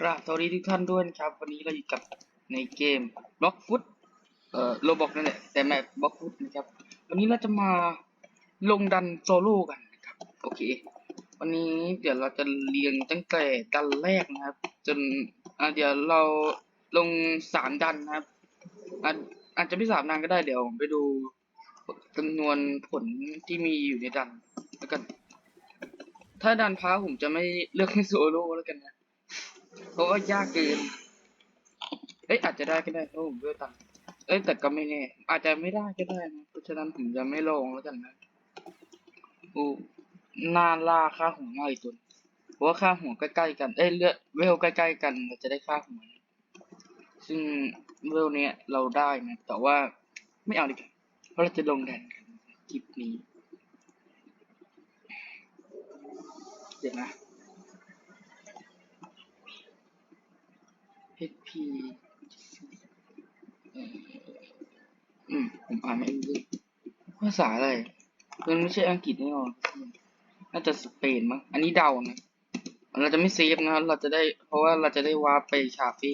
กราบสวัสดีทุกท่านด้วยครับ วันนี้เราอยู่กับในเกมบล็อกฟุตเอ่อโลบอกนั่นแหละแต่แมปบล็อกฟุตนะครับ วันนี้เราจะมาลงดันโซโล่กันนะครับโอเค วันนี้เดี๋ยวเราจะเรียงตั้งแต่ดันแรกนะครับ จนอ่าเดี๋ยวเราลงสามดันนะครับอาจอาจจะไม่สามดันก็ได้เดี๋ยวผมไปดูจำนวนผลที่มีอยู่ในดันแล้วกัน ถ้าดันพาผมจะไม่เลือกให้โซโล่แล้วกันนะ เพราะว่ายากเกินเอ้ยอาจจะได้ก็ได้เพราะผมด้วยตังเอ้ยแต่ก็ไม่แน่อาจจะไม่ได้ก็ได้นะเพราะฉะนั้นผมจะไม่ลงแล้วกันนะอูนานล่าค่าหัวง่ายตัวเพราะว่าค่าหัวใกล้ๆกันเอ้ยเลือดเวลใกล้ๆกันเราจะได้ค่าหัวซึ่งเวลเนี้ยเราได้นะแต่ว่าไม่เอาดีกว่าเพราะเราจะลงแดนกันคลิปนี้เดี๋ยวนะ HP อืมผมอ่านไม่รู้ภาษาอะไรมันไม่ใช่อังกฤษแน่นอนน่าจะสเปนมั้งอันนี้เดานะเราจะไม่เซฟนะเราจะได้เพราะว่าเราจะได้วาร์ปไปคาเฟ่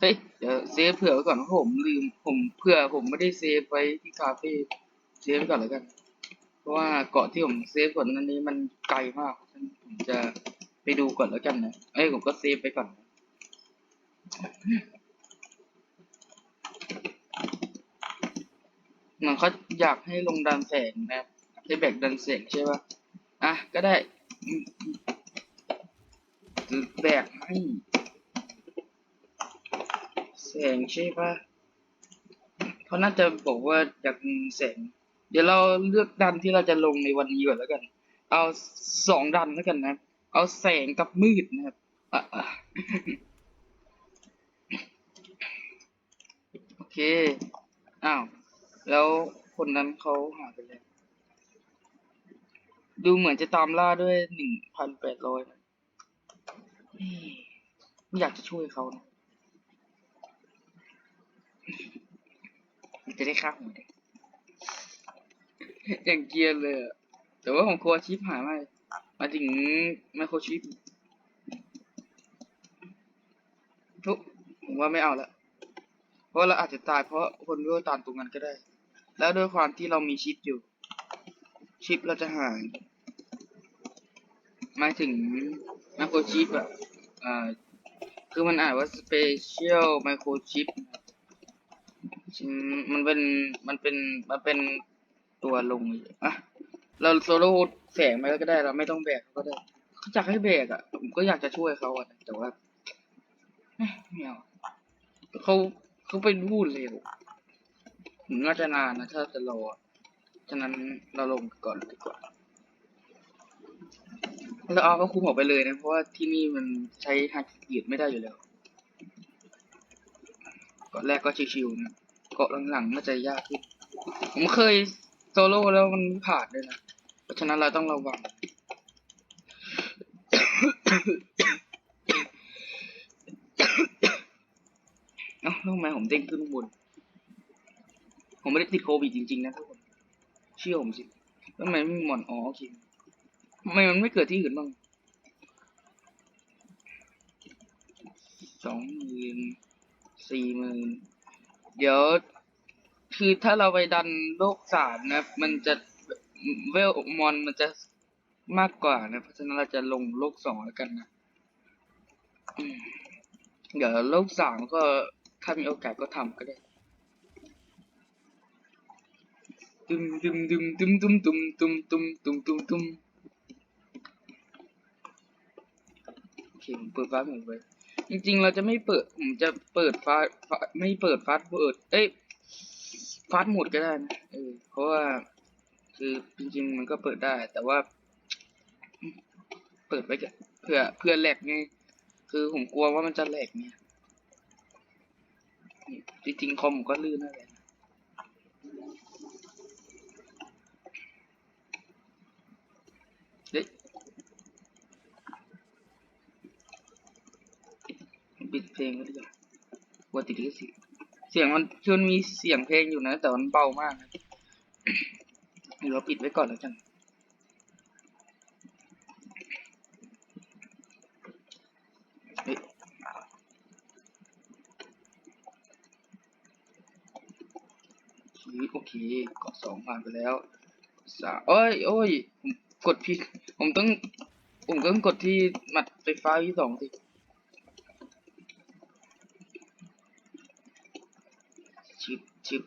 เฮ้ยเดี๋ยวเซฟเผื่อไว้ก่อนเพราะผมลืมผมเผื่อผมไม่ได้เซฟไว้ที่คาเฟ่เซฟก่อนแล้วกัน เพราะว่าเกาะที่ผมเซฟก่อนนั้นนี้มันไกลมากฉันผมจะไปดูก่อนแล้วกันนะเอ้ยผมก็เซฟไปก่อน เหมือนเขาอยากให้ลงดันแสงนะครับให้แบกดันแสงใช่ปะอะ ก็ได้แบกให้แสงใช่ปะเขาน่าจะบอกว่าอยากแสง เดี๋ยวเราเลือกดันที่เราจะลงในวันนี้ก่อนแล้วกัน เอาสองดันแล้วกันนะ เอาแสงกับมืดนะครับอะอะ โอ เค อ้าว แล้วคนนั้นเขาหายไปแล้ว ดูเหมือนจะตามล่าด้วยหนึ่งพันแปดร้อยนะเฮ้ยไม่อยากจะช่วยเขานะจะได้ค่าหัวได้อย่างเกียนเลย แต่ว่าของโคชิปหายไปมาถึงไมโครชิปทุกผมว่าไม่เอาละ เพราะเราอาจจะตายเพราะคนด้วยตามตรงนั้นก็ได้ แล้วด้วยความที่เรามีชิปอยู่ ชิปเราจะหายหมายถึงไมโครชิปอะอ่าคือมันอ่านว่า special microchip มันเป็นมันเป็นมันเป็นตัวลงอะเราโซโล่แสงไปก็ได้เราไม่ต้องแบกก็ได้เขาอยากให้แบกอะผมก็อยากจะช่วยเขาอะแต่ว่าเอ้ยไม่เอาเขา เขาไปพูดเร็วผมน่าจะนานนะถ้าจะรอ ฉะนั้นเราลงก่อนดีกว่าแล้วเอาก็คุมออกไปเลยนะ เพราะว่าที่นี่มันใช้ฮักเกียดไม่ได้อยู่แล้วเกาะแรกก็ชิวๆนะเกาะหลังๆน่าจะยากขึ้นผมเคยโซโล่แล้วมันผ่านด้วยนะ เพราะฉะนั้นเราต้องระวัง เอ้าทำไมผมเด้งขึ้นบน ผมไม่ได้ติดโควิดจริงๆนะทุกคน เชื่อผมสิทำไมไม่มีหมอนอ๋อโอเคทำไมมันไม่เกิดที่อื่นบ้างสองหมื่นสี่หมื่นเดี๋ยว คือถ้าเราไปดันโลกสามนะ มันจะเวลมอนมันจะมากกว่านะ เพราะฉะนั้นเราจะลงโลกสองแล้วกันนะ เดี๋ยวโลกสามก็ ถ้ามีโอกาสก็ทำก็ได้ตึมตึมตึมตึมตึมตึมตึมตึมตึมตึมตึมโอเคผมเปิดฟ้าผมไปจริงๆ เราจะไม่เปิด ผมจะเปิดฟ้าไม่เปิดฟ้าเปิด เอ้ยฟาสหมดก็ได้นะเออเพราะว่าคือจริงๆ มันก็เปิดได้ แต่ว่า เปิดไว้กันเพื่อเพื่อแหลกไงคือผมกลัวว่ามันจะแหลกไง จริงๆคอมผมก็ลื่นนั่นแหละเฮ้ยปิดเพลงก็ดีกว่ากลัวติดลิขสิทธิ์เสียงมันคือมันมีเสียงเพลงอยู่นะ แต่มันเบามากนะเดี๋ยวเราปิดไว้ก่อนแล้วกัน เคเกาะสองผ่านไปแล้วสามเอ้ยโอ้ยผมกดผิดผมต้อง ผมต้องกดที่หมัดไฟฟ้าที่สองสิชิบชิบ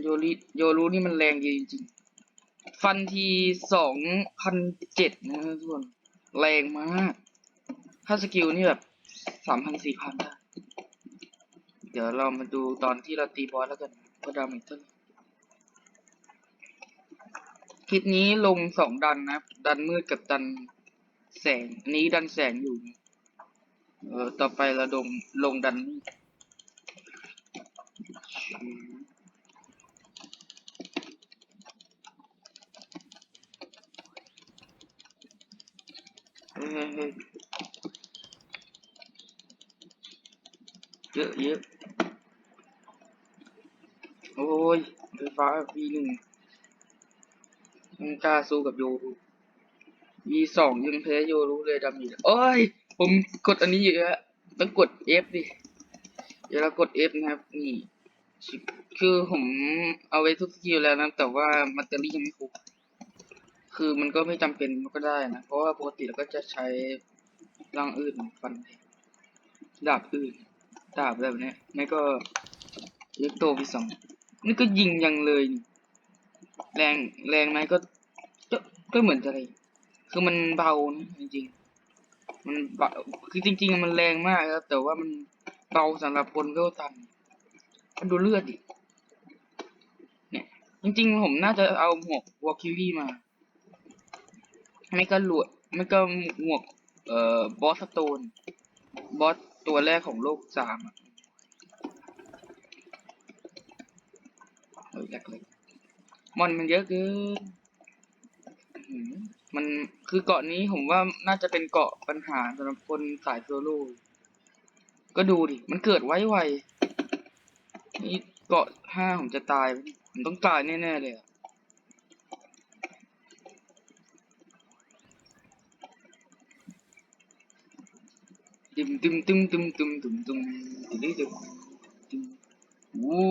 โยริโยรูนี่มันแรงจริงๆ ฟันทีสองพันเจ็ดนะทุกคน แรงมาก ถ้าสกิลนี่แบบ สามพันสี่พันได้ เดี๋ยวเรามาดูตอนที่เราตีบอสแล้วกันว่าดาเมจเท่าไหร่คลิปนี้ลงสองดันนะ ดันมืดกับดันแสง อันนี้ดันแสงอยู่ เออ ต่อไปเราลงลงดันมืดเฮ้ย เยอะเยอะโอ้ยไฟฟ้าวีหนึ่งยังกล้าสู้กับโยรูวีสองยังแพ้โยรู้เลยดำอยู่โอ้ย ผมกดอันนี้อยู่แล้วต้องกด F ดิ เดี๋ยวเรากด F นะครับ นี่ คือผมเอาไว้ทุกสกิลแล้วนะ แต่ว่ามัตเตอรี่ยังไม่ครบ คือมันก็ไม่จำเป็นมันก็ได้นะ เพราะว่าปกติเราก็จะใช้ร่างอื่นฟันดาบอื่น ดาบแบบเนี้ยไม่ก็เล็กโตวีสองนี่ก็ยิงยังเลย แรงแรงไหมก็ก็ก็เหมือนจะอะไรคือมันเบานะจริงๆมันเบาคือจริง ๆ มันแรงมากครับ แต่ว่ามันเบาสำหรับคนเวลตันมันดูเลือดดิเนี่ย จริง ๆ ผมน่าจะเอาหมวกวอลคิวี่มา ไม่ก็หลวดไม่ก็หมวกเอ่อบอสโตนบอส ตัวแรกของโลกสามอะเฮ้ยแรกเลยมอนมันเยอะเกินมันคือเกาะนี้ผมว่าน่าจะเป็นเกาะปัญหาสำหรับคนสายโซโล่ก็ดูดิ มันเกิดไว้ไวนี่เกาะห้าผมจะตาย ผมต้องตายแน่ ๆ เลยอะ ตึมตึมตึมตึมตึมตึมตึมตึมตึมตึมตึมวู้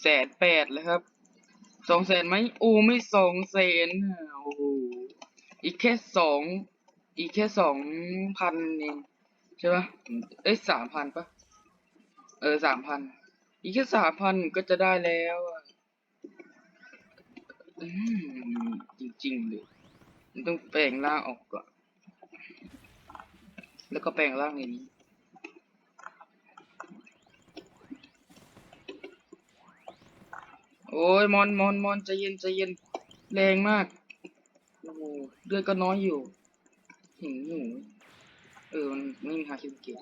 แสนแปดเลยครับสองแสนไหมโอ้ไม่สองแสนอะโอ้โหอีกแค่สองอีกแค่สองพันเองใช่ปะเอ้ยสามพันปะเออสามพันอีกแค่สามพันก็จะได้แล้วอะอืมจริงๆเลยมันต้องแปลงร่างออกก่อน แล้วก็แปลงร่างในนี้ โอ้ยมอนมอนมอนใจเย็นใจเย็นแรงมาก โอ้โหเลือดก็น้อยอยู่หิวหิวเออ มันไม่มีหาคิดเกีย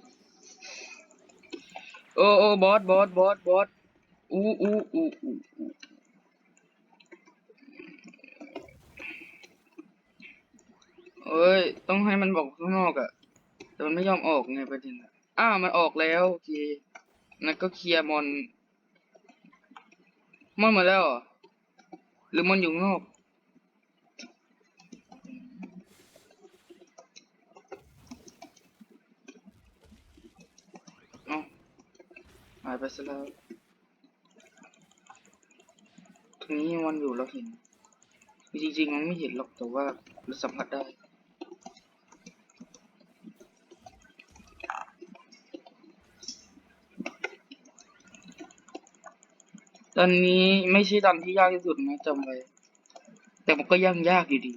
โอ้โอ้บอสบอสบอสบอสอู้อู้อู้อู้อู้เอ้ย ต้องให้มันบอกข้างนอกอะ แต่มันไม่ยอมออกไงประเด็นอะอ้าวมันออกแล้วโอเคนั่นก็เคลียร์มอนมอนหมดแล้วหรือมอนอยู่นอกเอ้าหายไปซะแล้วตรงนี้มันอยู่เราเห็น จริงๆมันไม่เห็นหรอกแต่ว่าเราสัมผัสได้ ตอนนี้ไม่ใช่ดันที่ยากที่สุดนะจำไว้ แต่มันก็ยังยากอยู่ดี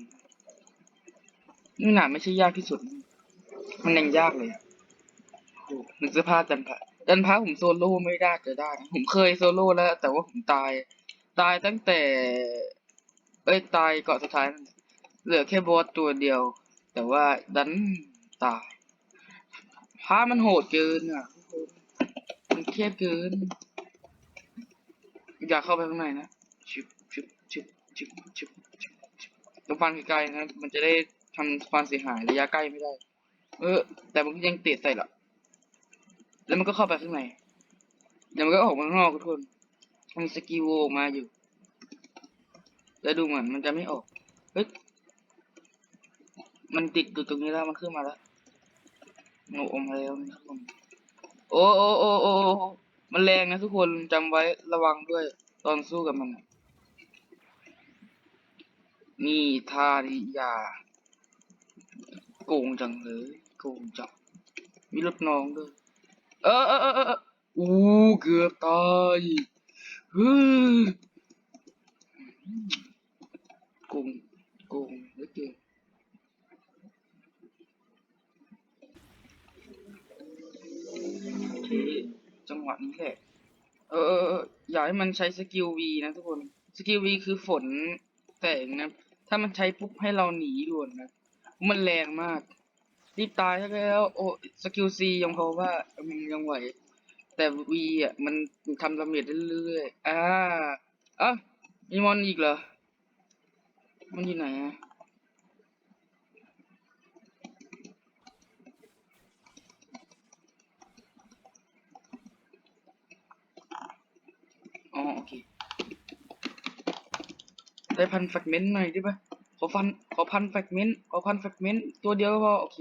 นี่หนาไม่ใช่ยากที่สุด มันยังยากเลยอะโอ้โหนึกสภาพดันพะดันพะผมโซโล่ไม่ได้จะได้ ผมเคยโซโล่แล้ว แต่ว่าผมตาย ตายตั้งแต่ เอ้ยตายเกาะสุดท้าย เหลือแค่บอสตัวเดียว แต่ว่าดันตายพระมันโหดเกินอะ มันเครียดเกิน อยากเข้าไปข้างในนะชิบชิบชิบชิบชิบชิบชิบต้องฟันไกลๆนะ มันจะได้ทำความเสียหายระยะใกล้ไม่ได้ เออ แต่มันยังเตะใส่หรอแล้วมันก็เข้าไปข้างในเดี๋ยวมันก็ออกมาข้างนอกทุกคนมีสกิลออกมาอยู่ แล้วดูเหมือนมันจะไม่ออก เฮ้ย มันติดอยู่ตรงนี้แล้ว มันขึ้นมาแล้วโอ้อมแล้วนะครับผมโอ้โอ้โอ้โอ้โอ้ มันแรงนะทุกคนจำไว้ระวังด้วย ตอนสู้กับมัน นี่ท่านิยา โกงจังเลยโกงจังมีรถน้องด้วย เออเออเออเอออู้เกือบตายฮึโกงโกงเหลือเกินโอเคจั งนี้แหละ เออ อย่าให้มันใช้สกิลวีนะทุกคน สกิลวีคือฝนแสงนะ ถ้ามันใช้ปุ๊บให้เราหนีด่วนนะ มันแรงมาก รีบตายแล้ว โอ้สกิลซียังพอว่ามันยังไหว แต่วีอะมันทำดาเมจได้เรื่อยๆ อ่าอะมีมอนอีกเหรอ มันอยู่ไหนอะ อ๋อโอ เคได้พันแฟกเมนต์หน่อยได้ปะขอฟันขอพันแฟกเมนต์ขอพันแฟกเมนต์ตัวเดียวก็พอโอเค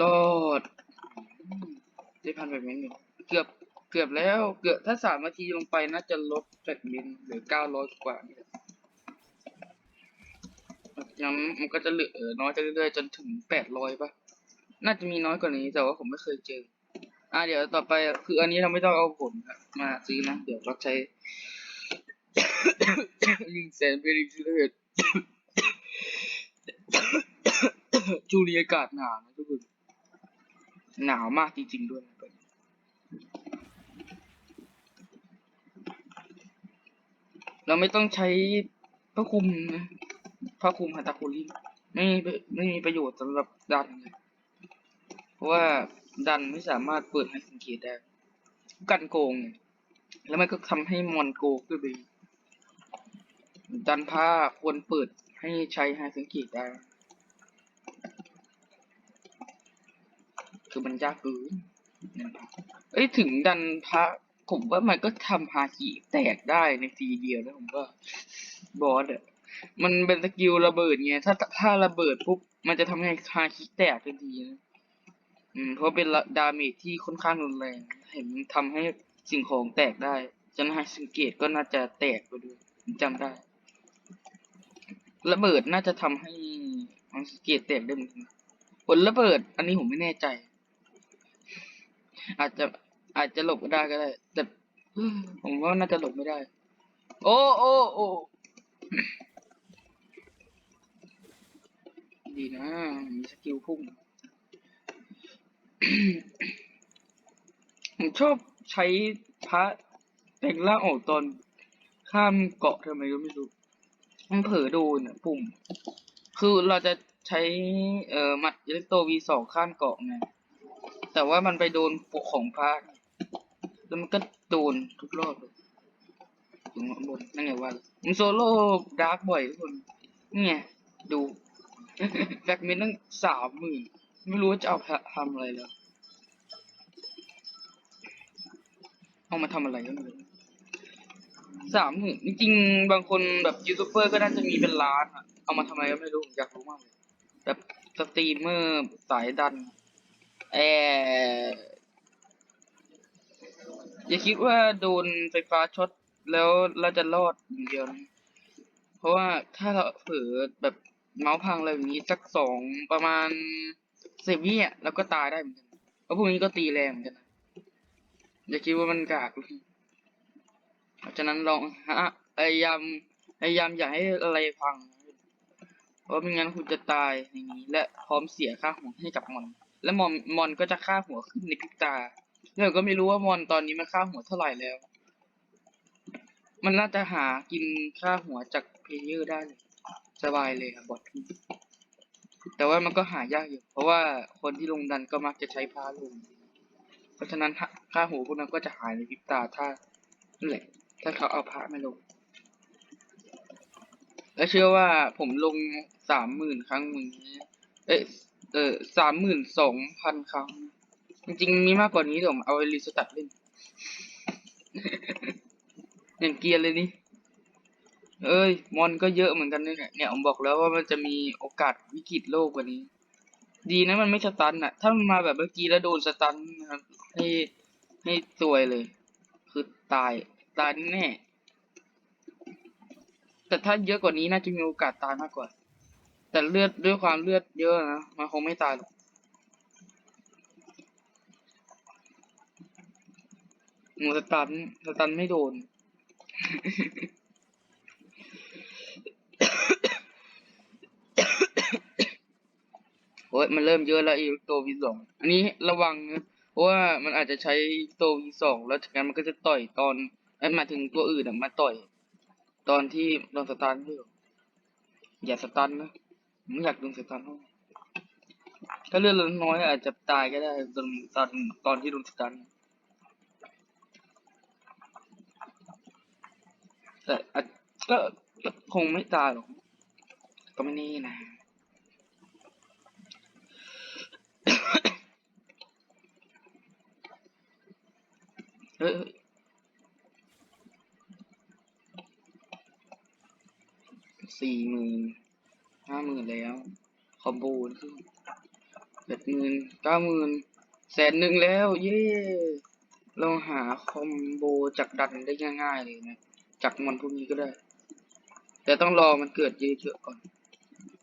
รอดได้พันแฟกเมนต์อยู่เกือบเกือบแล้วเกือบถ้าสามนาทีลงไปน่าจะลดแฟกเมนต์เหลือเก้าร้อยกว่ายังมันก็จะเหลือเออน้อยจะเรื่อยๆจนถึงแปดร้อยปะน่าจะมีน้อยกว่านี้แต่ว่าผมไม่เคยเจอ อ่าเดี๋ยวต่อไปคืออันนี้เราไม่ต้องเอาผลมาซื้อนะ เดี๋ยวเราใช้หนึ่งแสนเบริซื้อเลยจูเลียอากาศหนาวนะทุกคนหนาวมากจริง ๆ ด้วยนะเราไม่ต้องใช้ผ้าคลุมนะผ้าคลุมฮาตาคุริไม่มีไม่มีประโยชน์สำหรับดันเลยเพราะว่า ดันไม่สามารถเปิดให้สังเกตได้ กันโกงแล้วมันก็ทำให้มอนโกขึ้นไปดันผ้าควรเปิดให้ใช้ให้สังเกตได้ คือมันยากเกินเอ้ยถึงดันพระผมว่ามันก็ทำฮาคิแตกได้ในทีเดียวนะผมว่าบอสอะมันเป็นสกิลระเบิดไงถ้าถ้าระเบิดปุ๊บมันจะทำให้ฮาคิแตกทันทีนะ อืมเพราะเป็นดาเมจที่ค่อนข้างรุนแรง เห็นทำให้สิ่งของแตกได้จนให้สังเกตก็น่าจะแตกไปด้วยผมจำได้ ระเบิดน่าจะทำให้มังสงเกตแตกได้เหมือนกันผลระเบิด อันนี้ผมไม่แน่ใจ อาจจะอาจจะหลบก็ได้ก็ได้ แต่ผมว่าน่าจะหลบไม่ได้ โอ้โอ้โอ้ดีนะมีสกิลพุ่ง ผมชอบใช้พระแต่งร่างออกตอนข้ามเกาะทำไมก็ไม่รู้มันเผลอโดนอะปุ่ม คือเราจะใช้เอ่อมัดอิเล็กโตวีสองข้ามเกาะไงแต่ว่ามันไปโดนปกของพระแล้วมันก็โดนทุกรอบเลยถึงบนนั่นไงว่ามันโซโล่ดาร์กบ่อยทุกคนนี่ไงดูแฟกเมนต์ตั้งสามหมื่นไม่รู้ว่าจะเอาทำอะไรแล้ว เอามาทำอะไรก็ไม่รู้สามหมื่นจริงๆบางคนแบบยูทูบเบอร์ก็น่าจะมีเป็นล้านอะเอามาทำอะไรก็ไม่รู้ผมอยากรู้มากเลยแบบสตรีมเมอร์สายดันแออย่าคิดว่าโดนไฟฟ้าช็อตแล้วเราจะรอดอย่างเดียวนะเพราะว่าถ้าเราเผลอแบบเมาส์พังอะไรแบบนี้สักสองประมาณสิบวิอะแล้วก็ตายได้เหมือนกันเพราะพวกนี้ก็ตีแรงเหมือนกัน อย่าคิดว่ามันกากเพราะฉะนั้นลองฮะพยายามพยายามอย่าให้อะไรพัง เพราะไม่งั้นคุณจะตายอย่างนี้ และพร้อมเสียค่าหัวให้กับมอน และมอนมอนก็จะค่าหัวขึ้นในพริบตาเราก็ไม่รู้ว่ามอนตอนนี้มันค่าหัวเท่าไหร่แล้ว มันน่าจะหากินค่าหัวจากเพลเยอร์ได้สบายเลยครับบอทแต่ว่ามันก็หายากอยู่ เพราะว่าคนที่ลงดันก็มักจะใช้พาลง ราะฉะนั้นค่าหัวพวกนั้นก็จะหายในพริบตาถ้านั่นแหละ ถ้าเขาเอาพระไม่ลง และเชื่อว่าผมลงสามหมื่นครั้งมือนี้เอ้ยเออสามหมื่นสองพันครั้ง จริงๆ มีมากกว่านี้ผมเอาไปรีสตาร์ทเล่น อย่างเกียร์เลยนี่ เอ้ย มอนก็เยอะเหมือนกันเนี่ยเนี่ยผมบอกแล้วว่ามันจะมีโอกาสวิกฤตโลกกว่านี้ ดีนะมันไม่สตันอะถ้ามันมาแบบเมื่อกี้แล้วโดนสตันนะครับให้ให้ซวยเลย คือตายตายแน่แต่ถ้าเยอะกว่านี้น่าจะมีโอกาสตายมากกว่า แต่เลือดด้วยความเลือดเยอะนะมันคงไม่ตายหรอกหนูสตันสตันไม่โดน โอ้ยมันเริ่มเยอะแล้วอีโตวีสองอันนี้ระวังนะเพราะว่ามันอาจจะใช้โตวีสองแล้วจากนั้นมันก็จะต่อยตอนไอ้มาถึงตัวอื่นอะมาต่อย ตอนที่โดนสตันอยู่อย่าสตันนะผมไม่อยากโดนสตันเท่าไหร่ถ้าเลือดเราน้อยอาจจะตายก็ได้ตอนตอนตอนที่โดนสตันแต่ก็ก็คงไม่ตายหรอกก็ไม่แน่นะ เฮ้ยสี่หมื่นห้าหมื่นแล้ว คอมโบคือแปดหมื่นเก้าหมื่นแสนหนึ่งแล้ว เย้เราหาคอมโบจากดันได้ง่ายๆเลยนะจากมันพวกนี้ก็ได้ แต่ต้องรอมันเกิดเยอะๆก่อน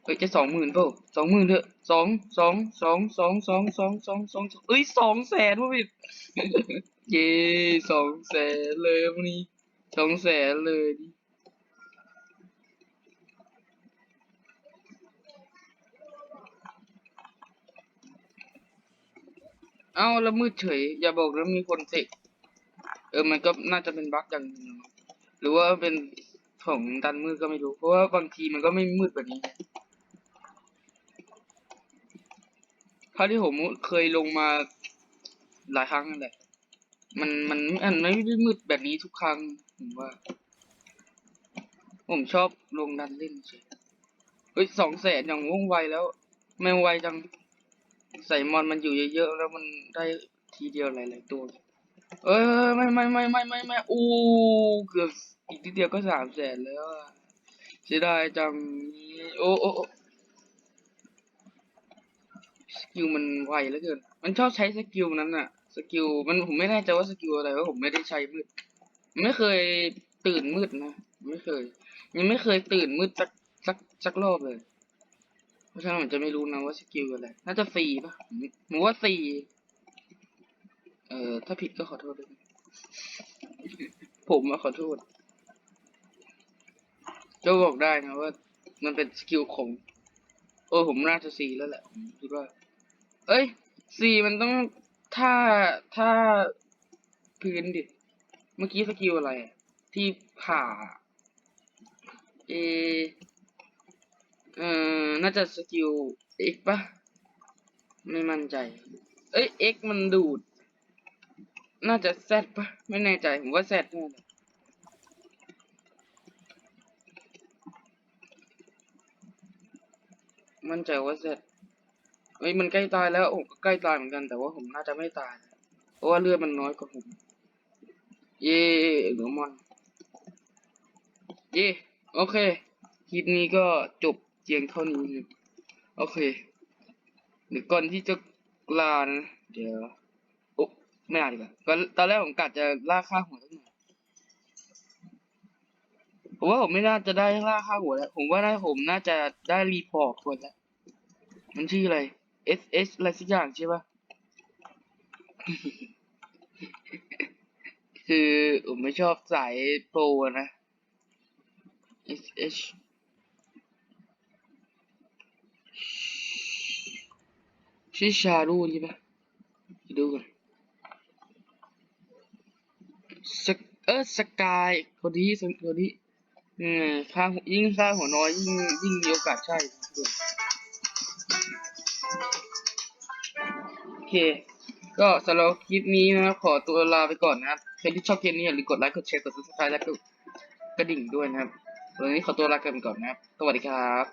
เฮ้ยจะสองหมื่นเปล่าสองหมื่นเถอะสองสองสองสองสองสองสองสองสองเอ้ยสองแสนวะพี่ เย้สองแสนเลยวันนี้สองแสนเลยดิเอ้าแล้วมืดเฉย อย่าบอกแล้วมีคนเสกเออมันก็น่าจะเป็นบั๊กอย่างหนึงมั้งหรือว่าเป็นของดันมืดก็ไม่รู้ เพราะว่าบางทีมันก็ไม่มืดแบบนี้คราที่ผมเคยลงมาหลายครั้งนั่นแหละ มันมันมันไม่ได้มืดแบบนี้ทุกครั้งผมว่า ผมชอบลงดันเล่นเฉยเฮ้ยสองแสนอย่างว่องไวแล้วไม่ไวจังใส่มอนมันอยู่เยอะๆแล้วมันได้ทีเดียวหลายๆตัว เอ้ยไม่ไม่ไม่ไม่ไม่ไม่อู้เกือบอีกทีเดียวก็สามแสนแล้วอะเสียดายจังโอ้โอ้โอสกิลมันไวเหลือเกิน มันชอบใช้สกิลนั้นอะ กิลมันผมไม่แน่ใจว่าสกิลอะไรเพราผมไม่ได้ใช้มืด ไม่เคยตื่นมืดนะไม่เคย ยังไม่เคยตื่นมืดสักสักสักรอบเลย เพราะฉะนั้นผมจะไม่รู้นะว่าสกิลอะไรน่าจะฟรีปะผมว่าฟรีเอ่อถ้าผิดก็ขอโทษด้วยผมมาขอโทษจ้าบอกได้นะว่า มันเป็นสกิลของเออผมน่าจะซีแล้วแหละผมคิดว่า เอ้ยซีมันต้อง ท่าท่าพื้นดิ เมื่อกี้สกิลอะไร ที่ผ่า เอ เอ่อ น่าจะสกิลเอ็กปะไม่มั่นใจ เอ้ยเอ็กมันดูด น่าจะแซดปะไม่แน่ใจ ผมว่าแซดแน่เลยมั่นใจว่าแซด เอ้ยมันใกล้ตายแล้วผมก็ใกล้ตายเหมือนกัน แต่ว่าผมน่าจะไม่ตาย เพราะว่าเลือดมันน้อยกว่าผม เย่เหลือมอน เย่โอเค คลิปนี้ก็จบเพียงเท่านี้นะโอเคเดี๋ยวก่อนที่จะลานะเดี๋ยวโอ๊ะไม่ลาดีกว่าก็ตอนแรกผมกะจะล่าค่าหัวสักหน่อยผมว่าผมไม่น่าจะได้ล่าค่าหัวแล้ว ผมว่าได้ผมน่าจะได้รีพอร์ตคนแล้ว มันชื่ออะไร S S อะไรสักอย่างใช่ปะคือผมไม่ชอบสายโปรอะนะ S H ชื่อชารูใช่ปะดูก่อนสกเออสกายคนนี้คนนี้เออค่าหยิ่งค่าหัวน้อยยิ่งยิ่งมีโอกาสใช่ เค ก็สำหรับคลิปนี้นะครับขอตัวลาไปก่อนนะครับใครที่ชอบคลิปนี้อย่าลืมกดไลค์กดแชร์กด subscribe และกดกระดิ่งด้วยนะครับวันนี้ขอตัวลากันไปก่อนนะครับ สวัสดีครับ